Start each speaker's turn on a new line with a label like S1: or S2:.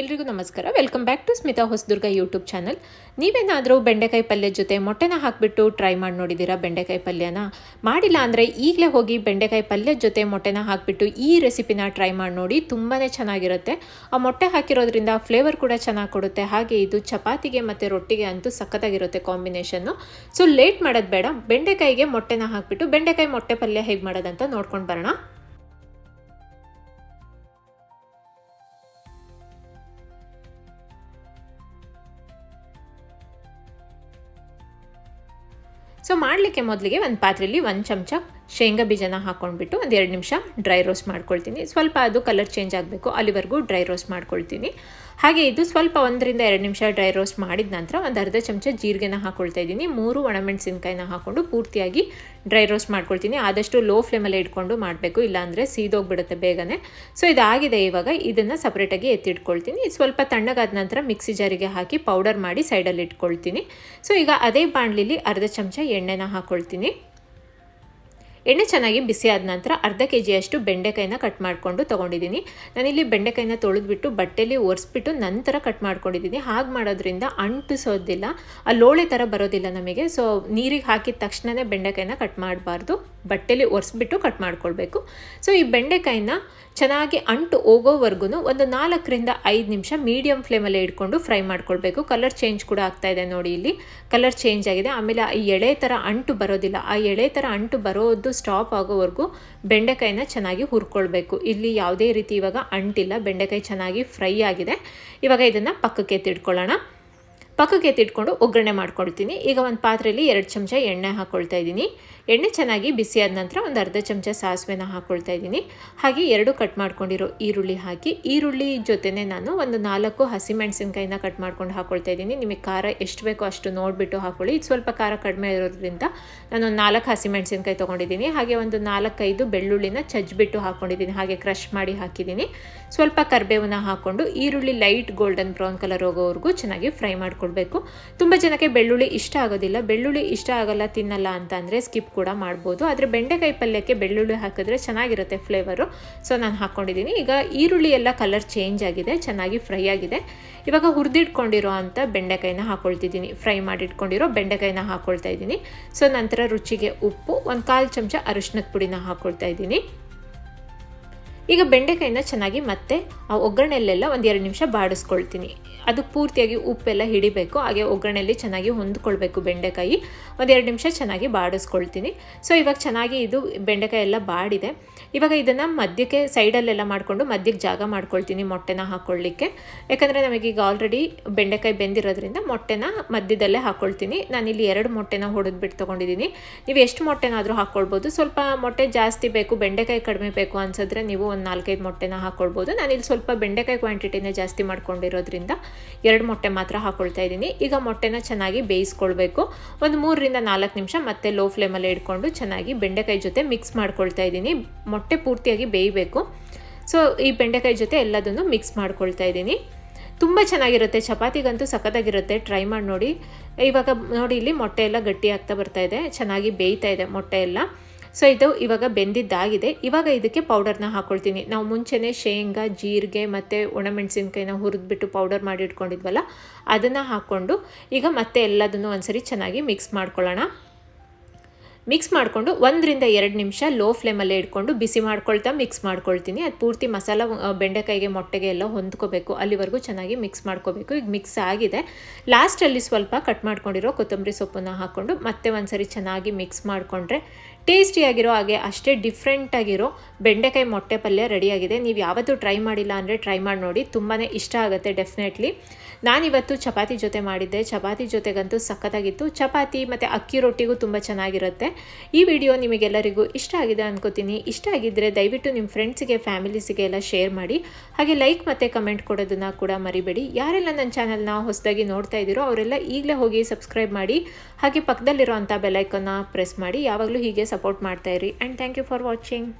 S1: ಎಲ್ರಿಗೂ ನಮಸ್ಕಾರ. Welcome back to Smitha Hosadurga YouTube channel ನೀವೇನಾದರೂ ಬೆಂಡೆಕಾಯಿ ಪಲ್ಯ ಜೊತೆ ಮೊಟ್ಟೆನ ಹಾಕಿಬಿಟ್ಟು ಟ್ರೈ ಮಾಡಿ ನೋಡಿದ್ದೀರಾ ಬೆಂಡೆಕಾಯಿ ಪಲ್ಯನ? ಮಾಡಿಲ್ಲ ಅಂದರೆ ಈಗಲೇ ಹೋಗಿ ಬೆಂಡೆಕಾಯಿ ಪಲ್ಯದ ಜೊತೆ ಮೊಟ್ಟೆನ ಹಾಕಿಬಿಟ್ಟು ಈ ರೆಸಿಪಿನ ಟ್ರೈ ಮಾಡಿ ನೋಡಿ ತುಂಬಾ ಚೆನ್ನಾಗಿರುತ್ತೆ. ಆ ಮೊಟ್ಟೆ ಹಾಕಿರೋದ್ರಿಂದ ಫ್ಲೇವರ್ ಕೂಡ ಚೆನ್ನಾಗಿ ಕೊಡುತ್ತೆ. ಹಾಗೆ ಇದು ಚಪಾತಿಗೆ ಮತ್ತು ರೊಟ್ಟಿಗೆ ಅಂತೂ ಸಖತ್ತಾಗಿರುತ್ತೆ ಕಾಂಬಿನೇಷನ್ನು ಸೊ ಲೇಟ್ ಮಾಡೋದು ಬೇಡ. ಬೆಂಡೆಕಾಯಿಗೆ ಮೊಟ್ಟೆನ ಹಾಕಿಬಿಟ್ಟು ಬೆಂಡೆಕಾಯಿ ಮೊಟ್ಟೆ ಪಲ್ಯ ಹೇಗೆ ಮಾಡೋದಂತ ನೋಡ್ಕೊಂಡು ಬರೋಣ. ಸೊ ಮಾಡಲಿಕ್ಕೆ ಮೊದಲಿಗೆ ಒಂದು ಪಾತ್ರೆಯಲ್ಲಿ ಒಂದು ಚಮಚ ಶೇಂಗಾ ಬೀಜನ ಹಾಕ್ಕೊಂಡ್ಬಿಟ್ಟು ಒಂದು ಎರಡು ನಿಮಿಷ ಡ್ರೈ ರೋಸ್ಟ್ ಮಾಡ್ಕೊಳ್ತೀನಿ. ಸ್ವಲ್ಪ ಅದು ಕಲರ್ ಚೇಂಜ್ ಆಗಬೇಕು. ಅಲ್ಲಿವರೆಗೂ ಡ್ರೈ ರೋಸ್ಟ್ ಮಾಡ್ಕೊಳ್ತೀನಿ. ಹಾಗೆ ಇದು ಸ್ವಲ್ಪ ಒಂದರಿಂದ ಎರಡು ನಿಮಿಷ ಡ್ರೈ ರೋಸ್ಟ್ ಮಾಡಿದ ನಂತರ ಒಂದು ಅರ್ಧ ಚಮಚ ಜೀರಿಗೆನ ಹಾಕ್ಕೊಳ್ತಾ ಇದ್ದೀನಿ. ಮೂರು ಒಣಮೆಣಸಿನ್ಕಾಯಿನ ಹಾಕ್ಕೊಂಡು ಪೂರ್ತಿಯಾಗಿ ಡ್ರೈ ರೋಸ್ಟ್ ಮಾಡ್ಕೊಳ್ತೀನಿ. ಆದಷ್ಟು ಲೋ ಫ್ಲೇಮಲ್ಲಿ ಇಟ್ಕೊಂಡು ಮಾಡಬೇಕು. ಇಲ್ಲಾಂದರೆ ಸೀದೋಗ್ಬಿಡುತ್ತೆ ಬೇಗನೆ. ಸೊ, ಇದಾಗಿದೆ ಇವಾಗ. ಇದನ್ನು ಸಪ್ರೇಟಾಗಿ ಎತ್ತಿಟ್ಕೊಳ್ತೀನಿ. ಸ್ವಲ್ಪ ತಣ್ಣಗಾದ ನಂತರ ಮಿಕ್ಸಿ ಜಾರಿಗೆ ಹಾಕಿ ಪೌಡರ್ ಮಾಡಿ ಸೈಡಲ್ಲಿ ಇಟ್ಕೊಳ್ತೀನಿ. ಸೊ, ಈಗ ಅದೇ ಬಾಣಲಿಲಿ ಅರ್ಧ ಚಮಚ ಎಣ್ಣೆನ ಹಾಕ್ಕೊಳ್ತೀನಿ ಎಣ್ಣೆ ಚೆನ್ನಾಗಿ ಬಿಸಿ ಆದ ನಂತರ ಅರ್ಧ ಕೆ ಜಿಯಷ್ಟು ಬೆಂಡೆಕಾಯಿನ ಕಟ್ ಮಾಡಿಕೊಂಡು ತೊಗೊಂಡಿದ್ದೀನಿ. ನಾನಿಲ್ಲಿ ಬೆಂಡೆಕಾಯಿನ ತೊಳೆದ್ಬಿಟ್ಟು ಬಟ್ಟೆಲಿ ಒರೆಸ್ಬಿಟ್ಟು ನಂತರ ಕಟ್ ಮಾಡ್ಕೊಂಡಿದ್ದೀನಿ. ಹಾಗೆ ಮಾಡೋದ್ರಿಂದ ಅಂಟಿಸೋದಿಲ್ಲ. ಆ ಲೋಳೆ ಥರ ಬರೋದಿಲ್ಲ ನಮಗೆ. ಸೊ ನೀರಿಗೆ ಹಾಕಿದ ತಕ್ಷಣವೇ ಬೆಂಡೆಕಾಯಿನ ಕಟ್ ಮಾಡಬಾರ್ದು. ಬಟ್ಟೆಲಿ ಒರೆಸ್ಬಿಟ್ಟು ಕಟ್ ಮಾಡ್ಕೊಳ್ಬೇಕು. ಸೊ ಈ ಬೆಂಡೆಕಾಯಿನ ಚೆನ್ನಾಗಿ ಅಂಟು ಹೋಗೋವರೆಗೂ ಒಂದು ನಾಲ್ಕರಿಂದ ಐದು ನಿಮಿಷ ಮೀಡಿಯಮ್ ಫ್ಲೇಮಲ್ಲೇ ಇಟ್ಕೊಂಡು ಫ್ರೈ ಮಾಡ್ಕೊಳ್ಬೇಕು. ಕಲರ್ ಚೇಂಜ್ ಕೂಡ ಆಗ್ತಾ ಇದೆ ನೋಡಿ ಇಲ್ಲಿ. ಕಲರ್ ಚೇಂಜ್ ಆಗಿದೆ. ಆಮೇಲೆ ಈ ಎಳೆ ಥರ ಅಂಟು ಬರೋದಿಲ್ಲ. ಆ ಎಳೆ ಥರ ಅಂಟು ಬರೋದು ಸ್ಟಾಪ್ ಆಗೋವರೆಗೂ ಬೆಂಡೆಕಾಯಿನ ಚೆನ್ನಾಗಿ ಹುರ್ಕೊಳ್ಬೇಕು. ಇಲ್ಲಿ ಯಾವುದೇ ರೀತಿ ಇವಾಗ ಅಂಟಿಲ್ಲ, ಬೆಂಡೆಕಾಯಿ ಚೆನ್ನಾಗಿ ಫ್ರೈ ಆಗಿದೆ. ಇವಾಗ ಇದನ್ನು ಪಕ್ಕಕ್ಕೆ ತಿಡ್ಕೊಳ್ಳೋಣ ಪಕ್ಕಕ್ಕೆ ಎತ್ತಿಟ್ಕೊಂಡು ಒಗ್ಗರಣೆ ಮಾಡ್ಕೊಳ್ತೀನಿ. ಈಗ ಒಂದು ಪಾತ್ರೆಯಲ್ಲಿ ಎರಡು ಚಮಚ ಎಣ್ಣೆ ಹಾಕ್ಕೊಳ್ತಾ ಇದ್ದೀನಿ. ಎಣ್ಣೆ ಚೆನ್ನಾಗಿ ಬಿಸಿಯಾದ ನಂತರ ಒಂದು ಅರ್ಧ ಚಮಚ ಸಾಸಿವೆನ ಹಾಕ್ಕೊಳ್ತಾ ಇದ್ದೀನಿ. ಹಾಗೆ ಎರಡು ಕಟ್ ಮಾಡ್ಕೊಂಡಿರೋ ಈರುಳ್ಳಿ ಹಾಕಿ, ಈರುಳ್ಳಿ ಜೊತೆನೆ ನಾನು ಒಂದು ನಾಲ್ಕು ಹಸಿಮೆಣಸಿನ್ಕಾಯಿನ ಕಟ್ ಮಾಡ್ಕೊಂಡು ಹಾಕ್ಕೊಳ್ತಾ ಇದ್ದೀನಿ. ನಿಮಗೆ ಖಾರ ಎಷ್ಟು ಬೇಕೋ ಅಷ್ಟು ನೋಡಿಬಿಟ್ಟು ಹಾಕ್ಕೊಳ್ಳಿ ಇದು ಸ್ವಲ್ಪ ಖಾರ ಕಡಿಮೆ ಇರೋದ್ರಿಂದ ನಾನು ಒಂದು ನಾಲ್ಕು ಹಸಿಮೆಣಸಿನ್ಕಾಯಿ ತೊಗೊಂಡಿದ್ದೀನಿ. ಹಾಗೆ ಒಂದು ನಾಲ್ಕೈದು ಬೆಳ್ಳುಳ್ಳಿನ ಚಜ್ಜಿಬಿಟ್ಟು ಹಾಕ್ಕೊಂಡಿದ್ದೀನಿ ಹಾಗೆ ಕ್ರಷ್ ಮಾಡಿ ಹಾಕಿದ್ದೀನಿ. ಸ್ವಲ್ಪ ಕರಿಬೇವನ್ನ ಹಾಕ್ಕೊಂಡು ಈರುಳ್ಳಿ ಲೈಟ್ ಗೋಲ್ಡನ್ ಬ್ರೌನ್ ಕಲರ್ ಹೋಗೋವರೆಗೂ ಚೆನ್ನಾಗಿ ಫ್ರೈ ಮಾಡ್ಕೊಳ್ಬೇಕು ತುಂಬ ಜನಕ್ಕೆ ಬೆಳ್ಳುಳ್ಳಿ ಇಷ್ಟ ಆಗೋದಿಲ್ಲ. ಬೆಳ್ಳುಳ್ಳಿ ಇಷ್ಟ ಆಗಲ್ಲ, ತಿನ್ನಲ್ಲ ಅಂತ ಅಂದರೆ ಸ್ಕಿಪ್ ಕೂಡ ಮಾಡ್ಬೋದು. ಆದರೆ ಬೆಂಡೆಕಾಯಿ ಪಲ್ಯಕ್ಕೆ ಬೆಳ್ಳುಳ್ಳಿ ಹಾಕಿದ್ರೆ ಚೆನ್ನಾಗಿರುತ್ತೆ ಫ್ಲೇವರು ಸೊ ನಾನು ಹಾಕ್ಕೊಂಡಿದ್ದೀನಿ ಈಗ ಈರುಳ್ಳಿ ಎಲ್ಲ ಕಲರ್ ಚೇಂಜ್ ಆಗಿದೆ, ಚೆನ್ನಾಗಿ ಫ್ರೈ ಆಗಿದೆ. ಇವಾಗ ಹುರಿದಿಟ್ಕೊಂಡಿರೋ ಅಂಥ ಬೆಂಡೆಕಾಯಿನ ಹಾಕ್ಕೊಳ್ತಿದ್ದೀನಿ ಫ್ರೈ ಮಾಡಿಟ್ಕೊಂಡಿರೋ ಬೆಂಡೆಕಾಯಿನ ಹಾಕ್ಕೊಳ್ತಾ ಇದ್ದೀನಿ. ಸೊ ನಂತರ ರುಚಿಗೆ ಉಪ್ಪು, ಒಂದು ಕಾಲು ಚಮಚ ಅರಿಶಿನದ ಪುಡಿನ ಹಾಕ್ಕೊಳ್ತಾ ಇದ್ದೀನಿ. ಈಗ ಬೆಂಡೆಕಾಯಿನ ಚೆನ್ನಾಗಿ ಮತ್ತೆ ಆ ಒಗ್ಗರಣೆಯಲ್ಲೆಲ್ಲ ಎರಡು ನಿಮಿಷ ಬಾಡಿಸ್ಕೊಳ್ತೀನಿ. ಅದು ಪೂರ್ತಿಯಾಗಿ ಉಪ್ಪೆಲ್ಲ ಹಿಡಿಬೇಕು, ಹಾಗೆ ಒಗ್ಗರಣೆಯಲ್ಲಿ ಚೆನ್ನಾಗಿ ಹೊಂದ್ಕೊಳ್ಬೇಕು ಬೆಂಡೆಕಾಯಿ. ಒಂದೆರಡು ನಿಮಿಷ ಚೆನ್ನಾಗಿ ಬಾಡಿಸ್ಕೊಳ್ತೀನಿ. ಸೊ ಇವಾಗ ಚೆನ್ನಾಗಿ ಇದು ಬೆಂಡೆಕಾಯಿ ಎಲ್ಲ ಬಾಡಿದೆ. ಇವಾಗ ಇದನ್ನು ಮಧ್ಯಕ್ಕೆ ಸೈಡಲ್ಲೆಲ್ಲ ಮಾಡಿಕೊಂಡು ಮಧ್ಯಕ್ಕೆ ಜಾಗ ಮಾಡ್ಕೊಳ್ತೀನಿ ಮೊಟ್ಟೆನ ಹಾಕ್ಕೊಳ್ಳಿಕ್ಕೆ ಯಾಕಂದರೆ ನಮಗೀಗ ಆಲ್ರೆಡಿ ಬೆಂಡೆಕಾಯಿ ಬೆಂದಿರೋದ್ರಿಂದ ಮೊಟ್ಟೆನ ಮಧ್ಯದಲ್ಲೇ ಹಾಕ್ಕೊಳ್ತೀನಿ ನಾನಿಲ್ಲಿ ಎರಡು ಮೊಟ್ಟೆನ ಹೊಡೆದ್ಬಿಟ್ಟು ತೊಗೊಂಡಿದ್ದೀನಿ. ನೀವು ಎಷ್ಟು ಮೊಟ್ಟೆನಾದರೂ ಹಾಕ್ಕೊಳ್ಬೋದು ಸ್ವಲ್ಪ ಮೊಟ್ಟೆ ಜಾಸ್ತಿ ಬೇಕು, ಬೆಂಡೆಕಾಯಿ ಕಡಿಮೆ ಬೇಕು ಅನ್ಸಿದ್ರೆ ನೀವು ಒಂದು ನಾಲ್ಕೈದು ಮೊಟ್ಟೆನ ಹಾಕ್ಕೊಳ್ಬೋದು ನಾನಿಲ್ಲಿ ಸ್ವಲ್ಪ ಬೆಂಡೆಕಾಯಿ ಕ್ವಾಂಟಿಟಿನೇ ಜಾಸ್ತಿ ಮಾಡ್ಕೊಂಡಿರೋದ್ರಿಂದ ಎರಡು ಮೊಟ್ಟೆ ಮಾತ್ರ ಹಾಕ್ಕೊಳ್ತಾ ಇದ್ದೀನಿ. ಈಗ ಮೊಟ್ಟೆನ ಚೆನ್ನಾಗಿ ಬೇಯಿಸ್ಕೊಳ್ಬೇಕು. ಒಂದು ಮೂರರಿಂದ ನಾಲ್ಕು ನಿಮಿಷ ಮತ್ತೆ ಲೋ ಫ್ಲೇಮಲ್ಲಿ ಇಟ್ಕೊಂಡು ಚೆನ್ನಾಗಿ ಬೆಂಡೆಕಾಯಿ ಜೊತೆ ಮಿಕ್ಸ್ ಮಾಡ್ಕೊಳ್ತಾ ಇದ್ದೀನಿ. ಮೊಟ್ಟೆ ಪೂರ್ತಿಯಾಗಿ ಬೇಯಬೇಕು. ಸೊ ಈ ಬೆಂಡೆಕಾಯಿ ಜೊತೆ ಎಲ್ಲದನ್ನು ಮಿಕ್ಸ್ ಮಾಡ್ಕೊಳ್ತಾ ಇದ್ದೀನಿ. ತುಂಬ ಚೆನ್ನಾಗಿರುತ್ತೆ. ಚಪಾತಿಗಂತೂ ಸಖತ್ತಾಗಿರುತ್ತೆ. ಟ್ರೈ ಮಾಡಿ ನೋಡಿ. ಇವಾಗ ನೋಡಿ, ಇಲ್ಲಿ ಮೊಟ್ಟೆ ಎಲ್ಲ ಗಟ್ಟಿ ಆಗ್ತಾ ಬರ್ತಾ ಇದೆ. ಚೆನ್ನಾಗಿ ಬೇಯ್ತಾ ಇದೆ ಮೊಟ್ಟೆ ಎಲ್ಲ. ಸೊ ಇದು ಇವಾಗ ಬೆಂದಿದ್ದಾಗಿದೆ. ಇವಾಗ ಇದಕ್ಕೆ ಪೌಡರ್ನ ಹಾಕ್ಕೊಳ್ತೀನಿ ನಾವು ಮುಂಚೆನೇ ಶೇಂಗಾ, ಜೀರಿಗೆ ಮತ್ತು ಒಣಮೆಣಸಿನ್ಕಾಯಿನ ಹುರಿದ್ಬಿಟ್ಟು ಪೌಡರ್ ಮಾಡಿ ಇಟ್ಕೊಂಡಿದ್ವಲ್ಲ, ಅದನ್ನು ಹಾಕ್ಕೊಂಡು ಈಗ ಮತ್ತೆ ಎಲ್ಲದನ್ನು ಒಂದ್ಸರಿ ಚೆನ್ನಾಗಿ ಮಿಕ್ಸ್ ಮಾಡ್ಕೊಳ್ಳೋಣ. ಮಿಕ್ಸ್ ಮಾಡಿಕೊಂಡು ಒಂದರಿಂದ ಎರಡು ನಿಮಿಷ ಲೋ ಫ್ಲೇಮಲ್ಲೇ ಇಟ್ಕೊಂಡು ಬಿಸಿ ಮಾಡ್ಕೊಳ್ತಾ ಮಿಕ್ಸ್ ಮಾಡ್ಕೊಳ್ತೀನಿ. ಅದು ಪೂರ್ತಿ ಮಸಾಲ ಬೆಂಡೆಕಾಯಿಗೆ, ಮೊಟ್ಟೆಗೆ ಎಲ್ಲ ಹೊಂದ್ಕೋಬೇಕು. ಅಲ್ಲಿವರೆಗೂ ಚೆನ್ನಾಗಿ ಮಿಕ್ಸ್ ಮಾಡ್ಕೋಬೇಕು. ಈಗ ಮಿಕ್ಸ್ ಆಗಿದೆ. ಲಾಸ್ಟಲ್ಲಿ ಸ್ವಲ್ಪ ಕಟ್ ಮಾಡ್ಕೊಂಡಿರೋ ಕೊತ್ತಂಬರಿ ಸೊಪ್ಪನ್ನು ಹಾಕ್ಕೊಂಡು ಮತ್ತೆ ಒಂದ್ಸರಿ ಚೆನ್ನಾಗಿ ಮಿಕ್ಸ್ ಮಾಡಿಕೊಂಡ್ರೆ ಟೇಸ್ಟಿಯಾಗಿರೋ ಹಾಗೆ ಅಷ್ಟೇ ಡಿಫ್ರೆಂಟಾಗಿರೋ ಬೆಂಡೆಕಾಯಿ, ಮೊಟ್ಟೆ ಪಲ್ಯ ರೆಡಿಯಾಗಿದೆ ನೀವು ಯಾವತ್ತೂ ಟ್ರೈ ಮಾಡಿಲ್ಲ ಅಂದರೆ ಟ್ರೈ ಮಾಡಿ ನೋಡಿ. ತುಂಬಾ ಇಷ್ಟ ಆಗುತ್ತೆ, ಡೆಫಿನೆಟ್ಲಿ. ನಾನಿವತ್ತು ಚಪಾತಿ ಜೊತೆ ಮಾಡಿದ್ದೆ. ಚಪಾತಿ ಜೊತೆಗಂತೂ ಸಖತ್ತಾಗಿತ್ತು. ಚಪಾತಿ ಮತ್ತು ಅಕ್ಕಿ ರೊಟ್ಟಿಗೂ ತುಂಬ ಚೆನ್ನಾಗಿರುತ್ತೆ. ಈ ವಿಡಿಯೋ ನಿಮಗೆಲ್ಲರಿಗೂ ಇಷ್ಟ ಆಗಿದೆ ಅನ್ಕೋತೀನಿ. ಇಷ್ಟ ಆಗಿದ್ದರೆ ದಯವಿಟ್ಟು ನಿಮ್ಮ ಫ್ರೆಂಡ್ಸಿಗೆ, ಫ್ಯಾಮಿಲೀಸಿಗೆ ಎಲ್ಲ ಶೇರ್ ಮಾಡಿ. ಹಾಗೆ ಲೈಕ್ ಮತ್ತು ಕಮೆಂಟ್ ಕೊಡೋದನ್ನು ಕೂಡ ಮರಿಬೇಡಿ. ಯಾರೆಲ್ಲ ನನ್ನ ಚಾನಲ್ನ ಹೊಸದಾಗಿ ನೋಡ್ತಾ ಇದ್ದೀರೋ ಅವರೆಲ್ಲ ಈಗಲೇ ಹೋಗಿ ಸಬ್ಸ್ಕ್ರೈಬ್ ಮಾಡಿ. ಹಾಗೆ ಪಕ್ಕದಲ್ಲಿರೋ ಅಂಥ ಬೆಲೈಕನ್ನು ಪ್ರೆಸ್ ಮಾಡಿ. ಯಾವಾಗಲೂ ಹೀಗೆ support ಮಾಡ್ತಾಯಿರಿ and thank you for watching.